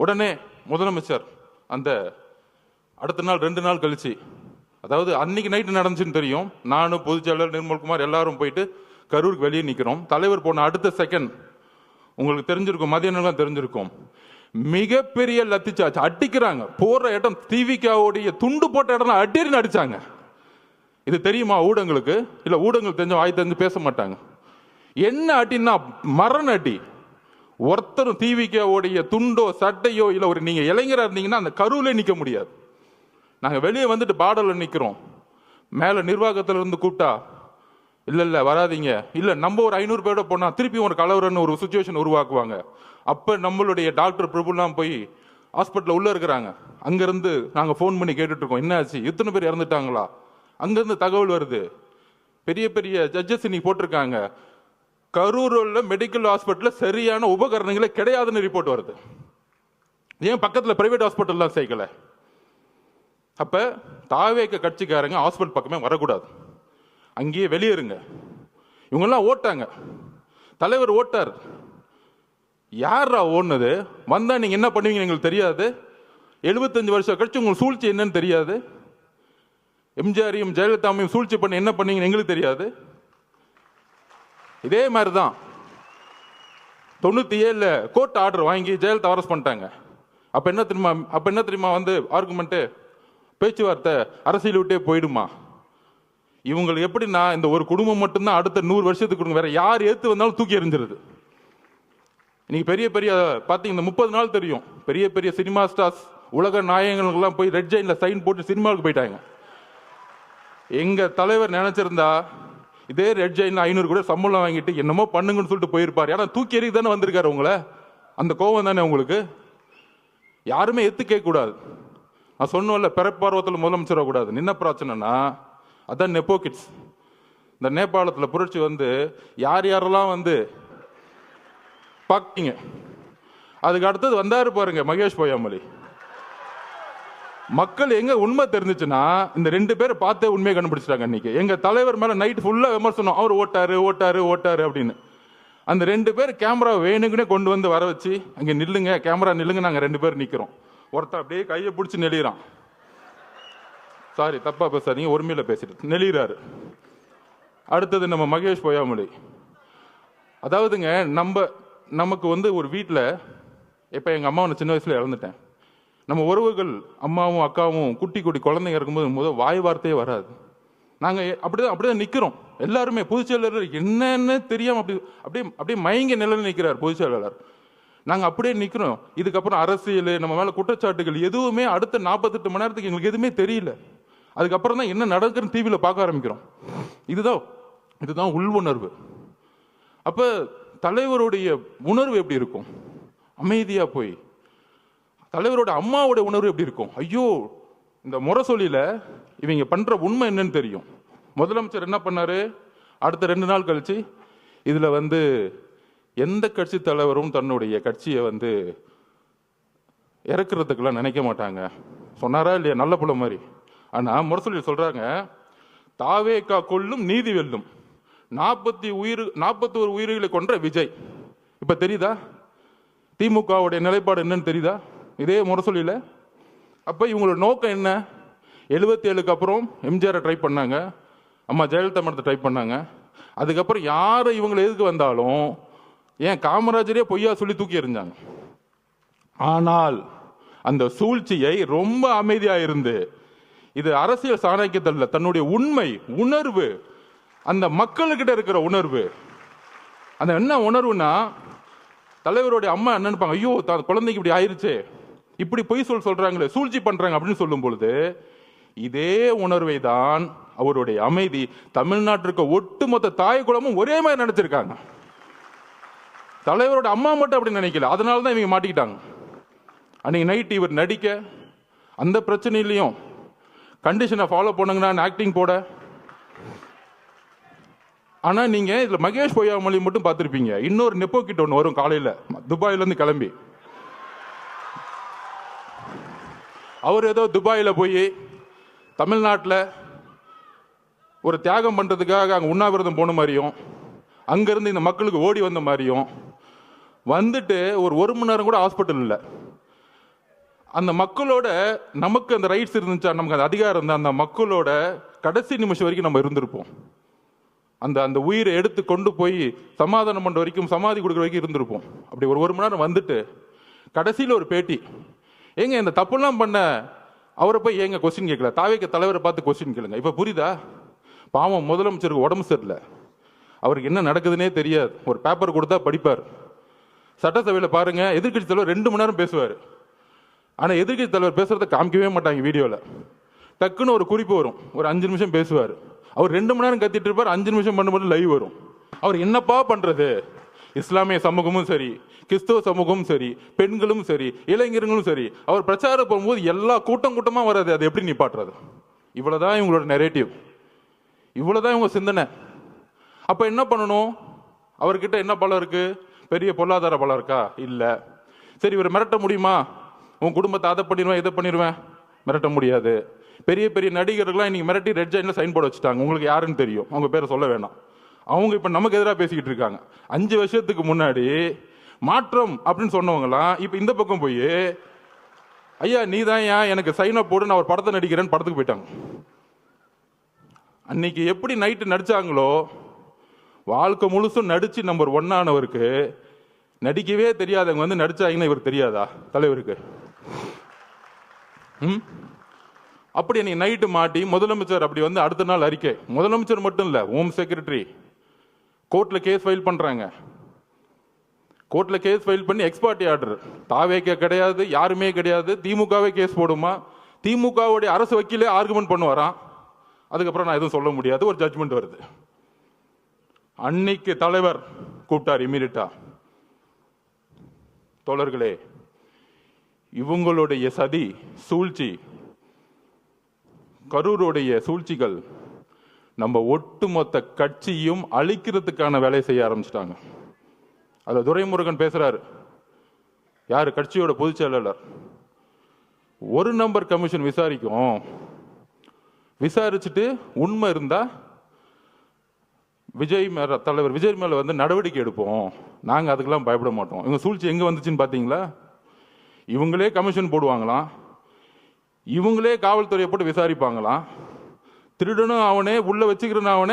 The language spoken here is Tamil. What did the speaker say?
உடனே முதலமைச்சர் அந்த அடுத்த நாள் ரெண்டு நாள் கழிச்சு அதாவது அன்னைக்கு நைட்டு நடந்துச்சுன்னு தெரியும். நானும் பொதுச்செயலாளர் நிர்மல்குமார் எல்லாரும் போயிட்டு கரூருக்கு வெளியே நிற்கிறோம் தலைவர் போன அடுத்த செகண்ட் உங்களுக்கு தெரிஞ்சிருக்கும் மதிய நேரம் தெரிஞ்சிருக்கும். மிகப்பெரிய லத்திச்சாச்சு அடிக்கிறாங்க. போற இடம் திவிகாவுடைய துண்டு போட்ட இடம் அடின்னு அடிச்சாங்க. இது தெரியுமா ஊடகங்களுக்கு? இல்லை ஊடகங்கள் தெரிஞ்ச வாய் தெரிஞ்சு பேச மாட்டாங்க. என்ன அடின்னா மரண அடி. ஒருத்தரும் தீவிக்கோடைய துண்டோ சட்டையோ இல்லை ஒரு நீங்கள் இளைஞராக இருந்தீங்கன்னா அந்த கருவிலே நிற்க முடியாது. நாங்கள் வெளியே வந்துட்டு பாடலில் நிற்கிறோம் மேலே நிர்வாகத்தில் இருந்து கூப்பிட்டா இல்லை இல்லை வராதீங்க. இல்லை நம்ம ஒரு ஐநூறு பேரோட போனால் திருப்பி ஒரு கலவரன்னு ஒரு சுச்சுவேஷன் உருவாக்குவாங்க. அப்போ நம்மளுடைய டாக்டர் பிரபுலாம் போய் ஹாஸ்பிட்டலில் உள்ளே இருக்கிறாங்க. அங்கேருந்து நாங்கள் ஃபோன் பண்ணி கேட்டுட்ருக்கோம். என்னாச்சு என்ன ஆச்சு? இத்தனை பேர் இறந்துட்டாங்களா? அங்கேருந்து தகவல் வருது. பெரிய பெரிய ஜட்ஜஸ் இன்னைக்கு போட்டிருக்காங்க. கரூரில் மெடிக்கல் ஹாஸ்பிட்டலில் சரியான உபகரணங்களே கிடையாதுன்னு ரிப்போர்ட் வருது. ஏன் பக்கத்தில் பிரைவேட் ஹாஸ்பிட்டல்லாம் சேர்க்கல? அப்போ தாவேக்க கட்சிக்காரங்க ஹாஸ்பிட்டல் பக்கமே வரக்கூடாது. அங்கேயே வெளியேறுங்க. இவங்கெல்லாம் ஓட்டாங்க. தலைவர் ஓட்டார். யாரா ஓடுனது? வந்தால் நீங்கள் என்ன பண்ணுவீங்க எங்களுக்கு தெரியாது. எழுபத்தஞ்சு வருஷம் கழிச்சு உங்களுக்கு சூழ்ச்சி என்னன்னு தெரியாது. எம்ஜிஆரையும் ஜெயலலிதாவையும் சூழ்ச்சி பண்ணி என்ன பண்ணீங்கன்னு எங்களுக்கு தெரியாது. இதே மாதிரி தான் தொண்ணூற்றி ஏழில் கோர்ட் ஆர்டர் வாங்கி ஜெயலலிதா அரெஸ்ட் பண்ணிட்டாங்க. அப்போ என்ன தெரியுமா அப்போ என்ன தெரியுமா வந்து ஆர்குமெண்ட்டு பேச்சுவார்த்தை அரசியல் விட்டே போயிடுமா. இவங்களுக்கு எப்படின்னா இந்த ஒரு குடும்பம் மட்டும்தான் அடுத்த நூறு வருஷத்துக்கு கொடுங்க. வேற யார் ஏற்று வந்தாலும் தூக்கி எறிஞ்சிருது. இன்னைக்கு பெரிய பெரிய பார்த்தீங்க இந்த முப்பது நாள் தெரியும். பெரிய பெரிய சினிமா ஸ்டார்ஸ் உலக நாயகங்களுக்கெல்லாம் போய் ரெட் ஜைனில் சைன் போட்டு சினிமாவுக்கு போயிட்டாங்க. எங்கள் தலைவர் நினச்சிருந்தா இதே ரெட் ஜெயின் ஐநூறு கூட சம்பளம் வாங்கிட்டு என்னமோ பண்ணுங்கன்னு சொல்லிட்டு போயிருப்பார். ஏன்னா தூக்கி எறிக்கு தானே வந்திருக்காரு உங்களை? அந்த கோவம் தானே உங்களுக்கு? யாருமே எத்து கேட்கக்கூடாது. நான் சொன்னோம்ல பிறப்பார்வத்தில் முதலமைச்சர் கூடாது என்ன பிரச்சனைனா அதான் நெப்போ கிட்ஸ் இந்த நேபாளத்தில் புரட்சி வந்து யார் யாரெல்லாம் வந்து பார்க்கிங்க அதுக்கு அடுத்தது வந்தாரு பாருங்க மகேஷ் பொய்யாமொழி. மக்கள் எங்க உண்மை தெரிஞ்சிச்சுன்னா இந்த ரெண்டு பேரை பார்த்தே உண்மையை கண்டுபிடிச்சிட்டாங்க இன்னைக்கு. எங்க தலைவர் மேல நைட் ஃபுல்லா விமர்சனம். அவர் ஓட்டாரு ஓட்டாரு ஓட்டாரு அப்படின்னு. அந்த ரெண்டு பேர் கேமரா வேணுங்கன்னே கொண்டு வந்து வர வச்சு அங்க நில்லுங்க கேமரா நில்லுங்க நாங்க ரெண்டு பேர் நிக்கிறோம். ஒருத்தர் அப்படியே கையை பிடிச்சி நெளிகிறான் சாரி தப்பா பேசாதீங்க ஒருமையில் பேசிட்டு. நெளிகிறாரு அடுத்தது நம்ம மகேஷ் பொய்யாமொழி. அதாவதுங்க நம்ம நமக்கு வந்து ஒரு வீட்டில் இப்போ எங்கள் அம்மாவை நான் சின்ன வயசில் இழந்துட்டேன் நம்ம உறவுகள் அம்மாவும் அக்காவும் குட்டி குட்டி குழந்தைங்க இருக்கும்போது முதல் வாய் வார்த்தையே வராது. நாங்கள் அப்படிதான் அப்படிதான் நிற்கிறோம் எல்லாருமே பொதுச் செயலாளர் என்னன்னு தெரியாம அப்படி அப்படியே அப்படியே மயங்க நிலையில் நிற்கிறார் பொதுச் செயலாளர். நாங்கள் அப்படியே நிற்கிறோம் இதுக்கப்புறம் அரசியல் நம்ம மேலே குற்றச்சாட்டுகள் எதுவுமே அடுத்த நாற்பத்தெட்டு மணி நேரத்துக்கு எங்களுக்கு எதுவுமே தெரியல. அதுக்கப்புறம் தான் என்ன நடக்குதுன்னு டிவியில் பார்க்க ஆரம்பிக்கிறோம். இதுதான் இதுதான் உள் உணர்வு அப்போ தலைவருடைய உணர்வு எப்படி இருக்கும்? அமைதியாக போய் தலைவரோட அம்மாவோட உணர்வு எப்படி இருக்கும்? ஐயோ இந்த முரசொலியில் இவங்க பண்ணுற உண்மை என்னன்னு தெரியும். முதலமைச்சர் என்ன பண்ணார்? அடுத்த ரெண்டு நாள் கழிச்சு இதில் வந்து எந்த கட்சி தலைவரும் தன்னுடைய கட்சியை வந்து இறக்குறதுக்கெல்லாம் நினைக்க மாட்டாங்க. சொன்னாரா இல்லையா? நல்ல புள்ள மாதிரி. ஆனால் முரசொலியில் சொல்கிறாங்க தாவேக்கா கொல்லும் நீதி வெல்லும். நாற்பத்தி உயிர் நாற்பத்தி ஒரு உயிர்களை கொன்ற விஜய். இப்போ தெரியுதா? திமுகவுடைய நிலைப்பாடு என்னன்னு தெரியுதா? இதே முரசொலியில அப்போ இவங்களோட நோக்கம் என்ன? எழுபத்தி ஏழுக்கு அப்புறம் எம்ஜிஆரை ட்ரை பண்ணாங்க. அம்மா ஜெயலலிதா மடத்தை ட்ரை பண்ணாங்க. அதுக்கப்புறம் யார் இவங்களை எதுக்கு வந்தாலும் ஏன் காமராஜரே பொய்யா சொல்லி தூக்கி எறிஞ்சாங்க. ஆனால் அந்த சூழ்ச்சியை ரொம்ப அமைதியாக இருந்து இது அரசியல் சாணக்கியத்தல்ல தன்னுடைய உண்மை உணர்வு அந்த மக்கள்கிட்ட இருக்கிற உணர்வு. அந்த என்ன உணர்வுனா தலைவருடைய அம்மா என்ன ஐயோ குழந்தைக்கு இப்படி ஆயிருச்சே. இப்படி பொய் சொல் சொல்றாங்களே சூழ்ச்சி பண்றாங்க அப்படின்னு சொல்லும் பொழுது இதே உணர்வை தான் அவருடைய அமைதி தமிழ்நாட்டிற்கு ஒட்டுமொத்த தாய் குலமும் ஒரே மாதிரி நினைச்சிருக்காங்க. தலைவரோட அம்மா மட்டும் அப்படி நினைக்கல அதனால தான் இவங்க மாட்டிக்கிட்டாங்க. அன்னைக்கு நைட் இவர் நடிக்க அந்த பிரச்சனையிலையும் கண்டிஷனை ஃபாலோ பண்ணுங்கன்னா ஆக்டிங் போட. ஆனால் நீங்கள் இதில் மகேஷ் பொய்யாமொழி மட்டும் பார்த்துருப்பீங்க. இன்னொரு நெப்போ கிட்ட ஒன்று வரும் காலையில் துபாயிலேருந்து கிளம்பி. அவர் ஏதோ துபாயில் போய் தமிழ்நாட்டில் ஒரு தியாகம் பண்ணுறதுக்காக அங்கே உண்ணாவிரதம் போன மாதிரியும் அங்கேருந்து இந்த மக்களுக்கு ஓடி வந்த மாதிரியும் வந்துட்டு ஒரு ஒரு மணி நேரம் கூட ஹாஸ்பிட்டல் இல்லை. அந்த மக்களோட நமக்கு அந்த ரைட்ஸ் இருந்துச்சா? நமக்கு அந்த அதிகாரம் இருந்தால் அந்த மக்களோட கடைசி நிமிஷம் வரைக்கும் நம்ம இருந்திருப்போம். அந்த அந்த உயிரை எடுத்து கொண்டு போய் சமாதானம் பண்ணுற வரைக்கும் சமாதி கொடுக்குற வரைக்கும் இருந்திருப்போம். அப்படி ஒரு ஒரு மணி நேரம் வந்துட்டு கடைசியில் ஒரு பேட்டி. ஏங்க இந்த தப்புலாம் பண்ண அவரை போய் ஏங்க கொஸ்டின் கேட்கல? தாவேக்க தலைவரை பார்த்து கொஸ்டின் கேளுங்க. இப்போ புரியுதா? பாவம் முதலமைச்சருக்கு உடம்பு சரியில்லை. அவருக்கு என்ன நடக்குதுன்னே தெரியாது. ஒரு பேப்பர் கொடுத்தா படிப்பார். சட்டசபையில் பாருங்க எதிர்கட்சி தலைவர் ரெண்டு மணி நேரம் பேசுவார். ஆனால் எதிர்கட்சி தலைவர் பேசுகிறத காமிக்கவே மாட்டாங்க வீடியோவில் டக்குன்னு ஒரு குறிப்பு வரும். ஒரு அஞ்சு நிமிஷம் பேசுவார். அவர் ரெண்டு மணி நேரம் கத்திட்டு இருப்பார் அஞ்சு நிமிஷம் பண்ணும்போது லைவ் வரும். அவர் என்னப்பா பண்ணுறது இஸ்லாமிய சமூகமும் சரி கிறிஸ்துவ சமூகமும் சரி பெண்களும் சரி இளைஞர்களும் சரி அவர் பிரச்சாரம் போகும்போது எல்லா கூட்டம் கூட்டமாக வராது. அது எப்படி நிப்பாட்டுறது? இவ்வளோதான் இவங்களோட நெரேட்டிவ் இவ்வளோதான் இவங்க சிந்தனை. அப்போ என்ன பண்ணணும்? அவர்கிட்ட என்ன பலம் இருக்குது பெரிய பொருளாதார பலம் இருக்கா? இல்லை. சரி இவர் மிரட்ட முடியுமா? உன் குடும்பத்தை அதை பண்ணிடுவேன் இதை பண்ணிடுவேன். மிரட்ட முடியாது. பெரிய பெரிய நடிகர்கள்லாம் இன்னைக்கு மிரட்டி ரெட் ஜைன்ல சைன் போர்டு வச்சுட்டாங்க. உங்களுக்கு யாருன்னு தெரியும். அவங்க பேரை சொல்ல வேணாம். அவங்க இப்போ நமக்கு எதிராக பேசிக்கிட்டு இருக்காங்க. அஞ்சு வருஷத்துக்கு முன்னாடி மாற்றம் அப்படின்னு சொன்னவங்களாம் இப்போ இந்த பக்கம் போய் ஐயா நீ தான் ஏன் எனக்கு சைனா போடு நான் ஒரு படத்தை நடிக்கிறேன்னு படத்துக்கு போயிட்டாங்க. அன்னைக்கு எப்படி நைட்டு நடித்தாங்களோ வாழ்க்கை முழுசும் நடித்து நம்பர் ஒன்னானவருக்கு நடிக்கவே தெரியாதவங்க வந்து நடிச்சாங்கன்னா இவருக்கு தெரியாதா தலைவருக்கு? ம்? அப்படி நீ நைட்டு மாட்டி முதலமைச்சர் அப்படி வந்து அடுத்த நாள் அறிக்கை. முதலமைச்சர் மட்டும் இல்லை ஹோம் செக்ரட்டரி கோர்ட்டில் கேஸ் ஃபைல் பண்ணுறாங்க கோர்ட்டில் கேஸ் ஃபைல் பண்ணி எக்ஸ்பார்ட்டி ஆர்டர் தாவேக்க கிடையாது யாருமே கிடையாது. திமுகவே கேஸ் போடுமா? திமுகவுடைய அரசு வக்கீலே ஆர்குமெண்ட் பண்ணுவாராம் அதுக்கப்புறம் நான் எதுவும் சொல்ல முடியாது ஒரு ஜட்ஜ்மெண்ட் வருது. அன்னைக்கு தலைவர் கூப்பிட்டார் இமீடியட்டா தோழர்களே இவங்களுடைய சதி சூழ்ச்சி கரூருடைய சூழ்ச்சிகள் நம்ம ஒட்டுமொத்த கட்சியும் அழிக்கிறதுக்கான வேலையை செய்ய ஆரம்பிச்சிட்டாங்க. அதில் துரைமுருகன் பேசுகிறாரு யார்? கட்சியோட பொதுச் செயலாளர். ஒரு நம்பர் கமிஷன் விசாரிக்கும். விசாரிச்சுட்டு உண்மை இருந்தால் விஜய் மேல தலைவர் விஜய் மேலே வந்து நடவடிக்கை எடுப்போம். நாங்கள் அதுக்கெல்லாம் பயப்பட மாட்டோம். இவங்க சூழ்ச்சி எங்கே வந்துச்சுன்னு பார்த்தீங்களா இவங்களே கமிஷன் போடுவாங்களாம். இவங்களே காவல்துறையை போட்டு விசாரிப்பாங்களாம். திருடனும் அவனே உள்ள வச்சுக்கிறனும் அவனே.